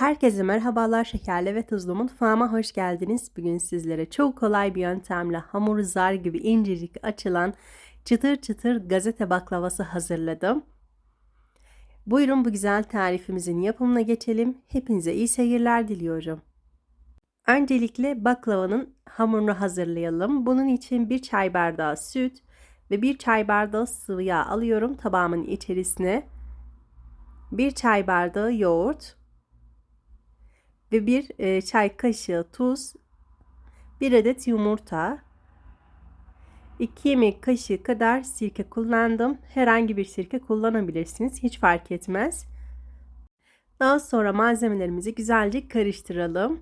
Herkese merhabalar şekerli ve tuzlu mutfağıma hoş geldiniz. Bugün sizlere çok kolay bir yöntemle hamur zar gibi incecik açılan çıtır çıtır gazete baklavası hazırladım. Buyurun bu güzel tarifimizin yapımına geçelim. Hepinize iyi seyirler diliyorum. Öncelikle baklavanın hamurunu hazırlayalım. Bunun için bir çay bardağı süt ve bir çay bardağı sıvı yağ alıyorum tabağımın içerisine. Bir çay bardağı yoğurt ve bir e, çay kaşığı tuz, bir adet yumurta, 2 yemek kaşığı kadar sirke kullandım. Herhangi bir sirke kullanabilirsiniz. Hiç fark etmez. Daha sonra malzemelerimizi güzelce karıştıralım.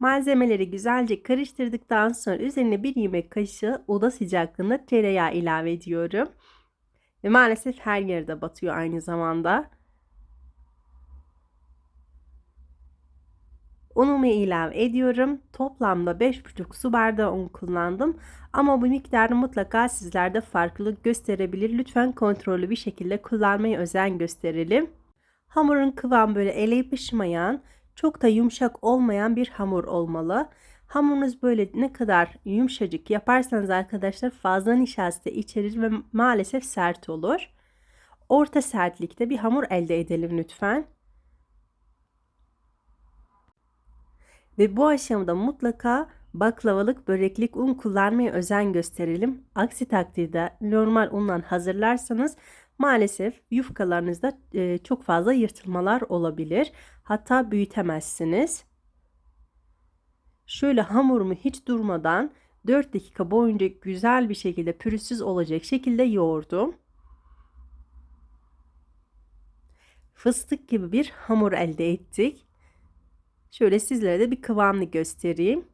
Malzemeleri güzelce karıştırdıktan sonra üzerine bir yemek kaşığı oda sıcaklığında tereyağı ilave ediyorum. Ve maalesef her yerde batıyor aynı zamanda. Unumu ilave ediyorum. Toplamda 5,5 su bardağı un kullandım. Ama bu miktarı mutlaka sizlerde farklılık gösterebilir. Lütfen kontrollü bir şekilde kullanmaya özen gösterelim. Hamurun kıvam böyle ele yapışmayan, çok da yumuşak olmayan bir hamur olmalı. Hamurunuz böyle ne kadar yumuşacık yaparsanız arkadaşlar fazla nişasta içerir ve maalesef sert olur. Orta sertlikte bir hamur elde edelim lütfen. Ve bu aşamada mutlaka baklavalık böreklik un kullanmaya özen gösterelim. Aksi takdirde normal undan hazırlarsanız maalesef yufkalarınızda e, çok fazla yırtılmalar olabilir. Hatta büyütemezsiniz. Şöyle hamurumu hiç durmadan 4 dakika boyunca güzel bir şekilde pürüzsüz olacak şekilde yoğurdum. Fıstık gibi bir hamur elde ettik. Şöyle sizlere de bir kıvamını göstereyim.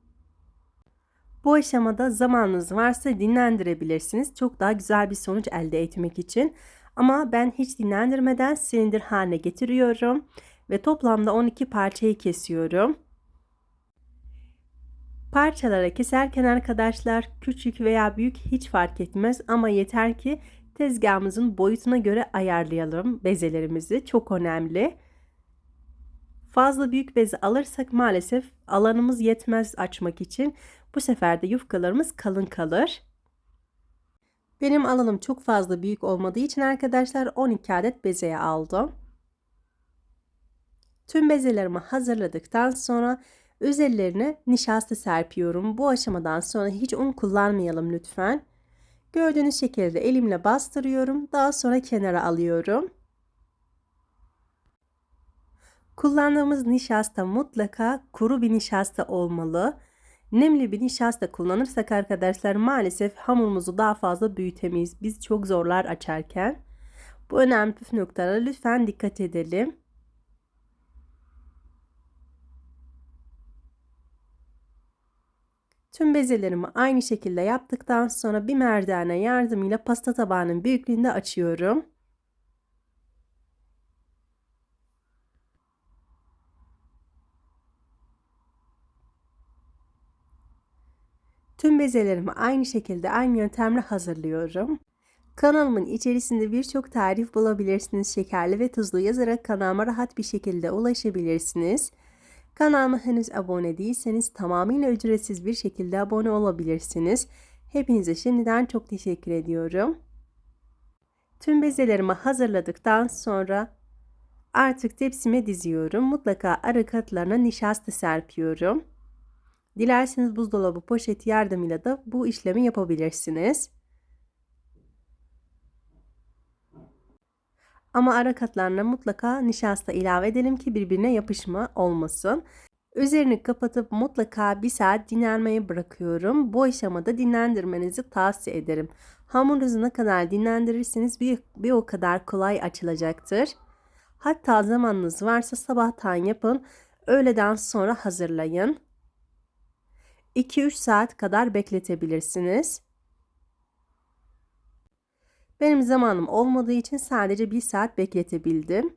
Bu aşamada zamanınız varsa dinlendirebilirsiniz. Çok daha güzel bir sonuç elde etmek için. Ama ben hiç dinlendirmeden silindir haline getiriyorum. Ve toplamda 12 parçayı kesiyorum. Parçalara keserken arkadaşlar küçük veya büyük hiç fark etmez ama yeter ki tezgahımızın boyutuna göre ayarlayalım bezelerimizi. Çok önemli. Fazla büyük bez alırsak maalesef alanımız yetmez açmak için. Bu sefer de yufkalarımız kalın kalır. Benim alanım çok fazla büyük olmadığı için arkadaşlar 12 adet bezeye aldım. Tüm bezelerimi hazırladıktan sonra üzerlerine nişasta serpiyorum. Bu aşamadan sonra hiç un kullanmayalım lütfen. Gördüğünüz şekilde elimle bastırıyorum. Daha sonra kenara alıyorum. Kullandığımız nişasta mutlaka kuru bir nişasta olmalı. Nemli bir nişasta kullanırsak arkadaşlar maalesef hamurumuzu daha fazla büyütemeyiz. Biz çok zorlar açarken. Bu önemli püf noktalara lütfen dikkat edelim. Tüm bezelerimi aynı şekilde yaptıktan sonra bir merdane yardımıyla pasta tabağının büyüklüğünde açıyorum. Tüm bezelerimi aynı şekilde aynı yöntemle hazırlıyorum. Kanalımın içerisinde birçok tarif bulabilirsiniz. Şekerli ve tuzlu yazarak kanalıma rahat bir şekilde ulaşabilirsiniz. Kanalıma henüz abone değilseniz tamamıyla ücretsiz bir şekilde abone olabilirsiniz. Hepinize şimdiden çok teşekkür ediyorum. Tüm bezelerimi hazırladıktan sonra artık tepsime diziyorum. Mutlaka ara katlarına nişasta serpiyorum. Dilerseniz buzdolabı poşeti yardımıyla da bu işlemi yapabilirsiniz. Ama ara katlarına mutlaka nişasta ilave edelim ki birbirine yapışma olmasın. Üzerini kapatıp mutlaka bir saat dinlenmeye bırakıyorum. Bu aşamada dinlendirmenizi tavsiye ederim. Hamurunuzu ne kadar dinlendirirseniz bir, bir o kadar kolay açılacaktır. Hatta zamanınız varsa sabahtan yapın, öğleden sonra hazırlayın. 2-3 saat kadar bekletebilirsiniz. Benim zamanım olmadığı için sadece 1 saat bekletebildim.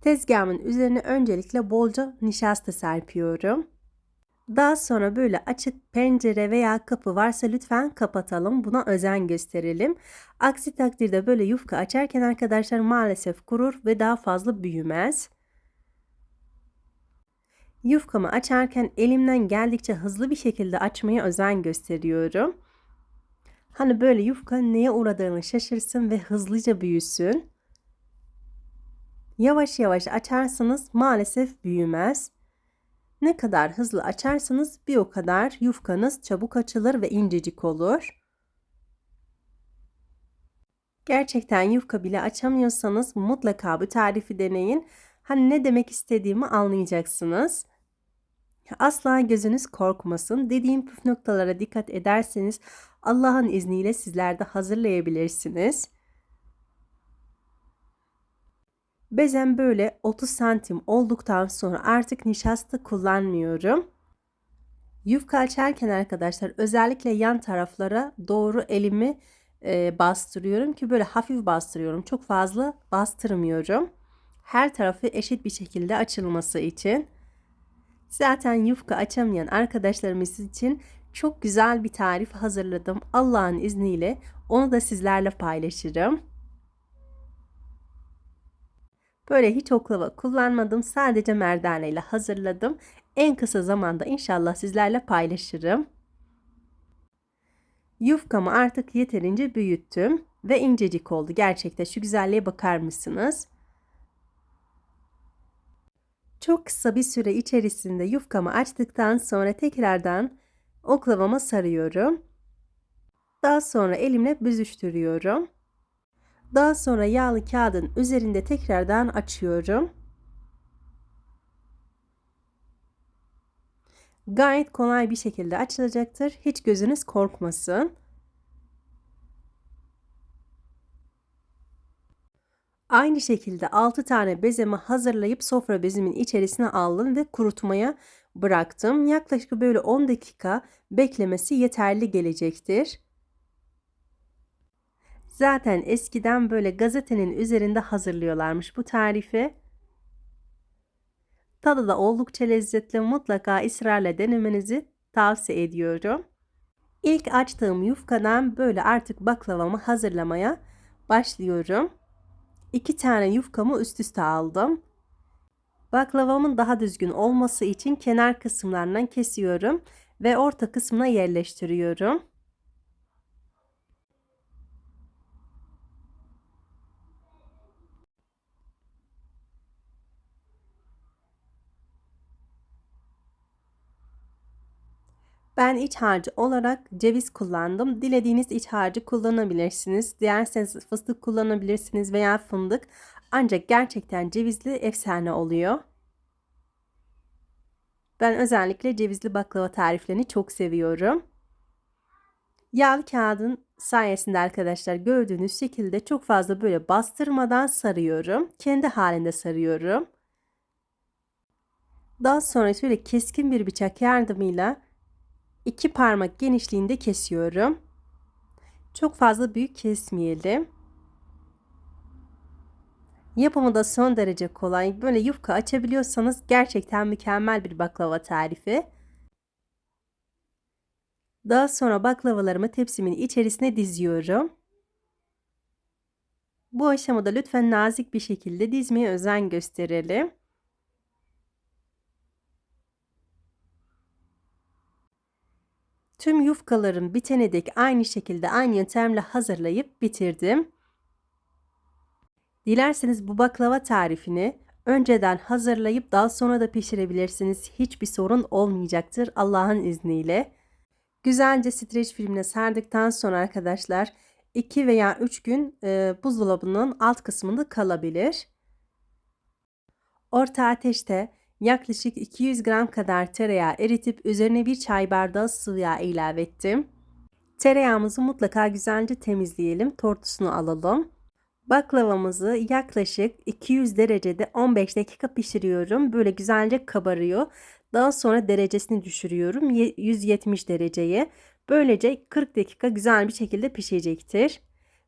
Tezgahımın üzerine öncelikle bolca nişasta serpiyorum. Daha sonra böyle açık pencere veya kapı varsa lütfen kapatalım. Buna özen gösterelim. Aksi takdirde böyle yufka açarken arkadaşlar maalesef kurur ve daha fazla büyümez. Yufkamı açarken elimden geldikçe hızlı bir şekilde açmaya özen gösteriyorum. Hani böyle yufka neye uğradığını şaşırsın ve hızlıca büyüsün. Yavaş yavaş açarsanız maalesef büyümez. Ne kadar hızlı açarsanız bir o kadar yufkanız çabuk açılır ve incecik olur. Gerçekten yufka bile açamıyorsanız mutlaka bu tarifi deneyin. Hani ne demek istediğimi anlayacaksınız. Asla gözünüz korkmasın. Dediğim püf noktalara dikkat ederseniz Allah'ın izniyle sizler de hazırlayabilirsiniz. Bezem böyle 30 santim olduktan sonra artık nişasta kullanmıyorum. Yufka açarken arkadaşlar özellikle yan taraflara doğru elimi e, bastırıyorum ki böyle hafif bastırıyorum. Çok fazla bastırmıyorum. Her tarafı eşit bir şekilde açılması için. Zaten yufka açamayan arkadaşlarımız için çok güzel bir tarif hazırladım. Allah'ın izniyle onu da sizlerle paylaşırım. Böyle hiç oklava kullanmadım. Sadece merdane ile hazırladım. En kısa zamanda inşallah sizlerle paylaşırım. Yufkamı artık yeterince büyüttüm ve incecik oldu. Gerçekten şu güzelliğe bakar mısınız? Çok kısa bir süre içerisinde yufkamı açtıktan sonra tekrardan oklavama sarıyorum. Daha sonra elimle büzüştürüyorum. Daha sonra yağlı kağıdın üzerinde tekrardan açıyorum. Gayet kolay bir şekilde açılacaktır. Hiç gözünüz korkmasın. Aynı şekilde 6 tane bezemi hazırlayıp sofra bezimin içerisine aldım ve kurutmaya bıraktım. Yaklaşık böyle 10 dakika beklemesi yeterli gelecektir. Zaten eskiden böyle gazetenin üzerinde hazırlıyorlarmış bu tarifi. Tadı da oldukça lezzetli. Mutlaka ısrarla denemenizi tavsiye ediyorum. İlk açtığım yufkadan böyle artık baklavamı hazırlamaya başlıyorum. İki tane yufkamı üst üste aldım. Baklavamın daha düzgün olması için kenar kısımlarından kesiyorum ve orta kısmına yerleştiriyorum. Ben iç harcı olarak ceviz kullandım. Dilediğiniz iç harcı kullanabilirsiniz. Dilerseniz fıstık kullanabilirsiniz veya fındık. Ancak gerçekten cevizli efsane oluyor. Ben özellikle cevizli baklava tariflerini çok seviyorum. Yağlı kağıdın sayesinde arkadaşlar gördüğünüz şekilde çok fazla böyle bastırmadan sarıyorum. Kendi halinde sarıyorum. Daha sonra şöyle keskin bir bıçak yardımıyla iki parmak genişliğinde kesiyorum. Çok fazla büyük kesmeyelim. Yapımı da son derece kolay. Böyle yufka açabiliyorsanız gerçekten mükemmel bir baklava tarifi. Daha sonra baklavalarımı tepsimin içerisine diziyorum. Bu aşamada lütfen nazik bir şekilde dizmeye özen gösterelim. Tüm yufkalarım bitene dek aynı şekilde aynı yöntemle hazırlayıp bitirdim. Dilerseniz bu baklava tarifini önceden hazırlayıp daha sonra da pişirebilirsiniz. Hiçbir sorun olmayacaktır Allah'ın izniyle. Güzelce streç filmine sardıktan sonra arkadaşlar 2 veya 3 gün e, buzdolabının alt kısmında kalabilir. Orta ateşte yaklaşık 200 gram kadar tereyağı eritip üzerine bir çay bardağı sıvı yağ ilave ettim. Tereyağımızı mutlaka güzelce temizleyelim. Tortusunu alalım. Baklavamızı yaklaşık 200 derecede 15 dakika pişiriyorum. Böyle güzelce kabarıyor. Daha sonra derecesini düşürüyorum 170 dereceye. Böylece 40 dakika güzel bir şekilde pişecektir.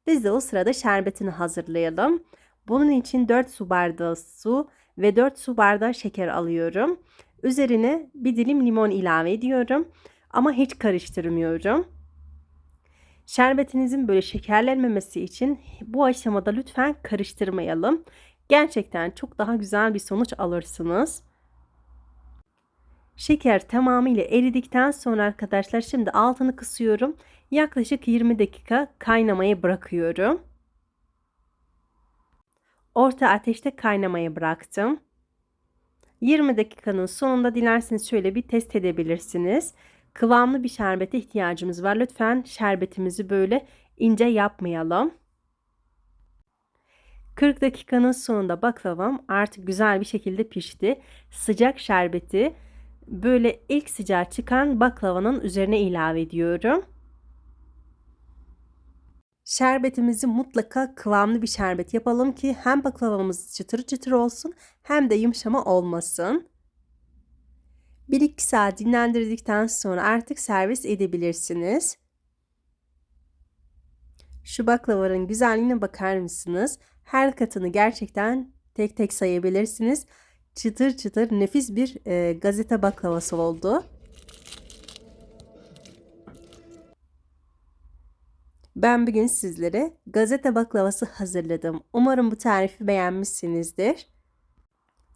Biz de o sırada şerbetini hazırlayalım. Bunun için 4 su bardağı su ve 4 su bardağı şeker alıyorum. Üzerine bir dilim limon ilave ediyorum ama hiç karıştırmıyorum. Şerbetinizin böyle şekerlenmemesi için bu aşamada lütfen karıştırmayalım. Gerçekten çok daha güzel bir sonuç alırsınız. Şeker tamamıyla eridikten sonra arkadaşlar şimdi altını kısıyorum. Yaklaşık 20 dakika kaynamaya bırakıyorum. Orta ateşte kaynamaya bıraktım. 20 dakikanın sonunda dilerseniz şöyle bir test edebilirsiniz. Kıvamlı bir şerbete ihtiyacımız var. Lütfen şerbetimizi böyle ince yapmayalım. 40 dakikanın sonunda baklavam artık güzel bir şekilde pişti. Sıcak şerbeti böyle ilk sıcağı çıkan baklavanın üzerine ilave ediyorum. Şerbetimizi mutlaka kıvamlı bir şerbet yapalım ki hem baklavamız çıtır çıtır olsun hem de yumuşama olmasın. 1-2 saat dinlendirdikten sonra artık servis edebilirsiniz. Şu baklavanın güzelliğine bakar mısınız? Her katını gerçekten tek tek sayabilirsiniz. Çıtır çıtır nefis bir e, gazete baklavası oldu. Ben bugün sizlere gazete baklavası hazırladım. Umarım bu tarifi beğenmişsinizdir.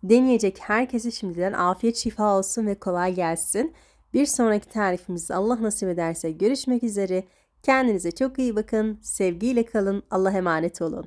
Deneyecek herkese şimdiden afiyet şifa olsun ve kolay gelsin. Bir sonraki tarifimizde Allah nasip ederse görüşmek üzere. Kendinize çok iyi bakın. Sevgiyle kalın. Allah'a emanet olun.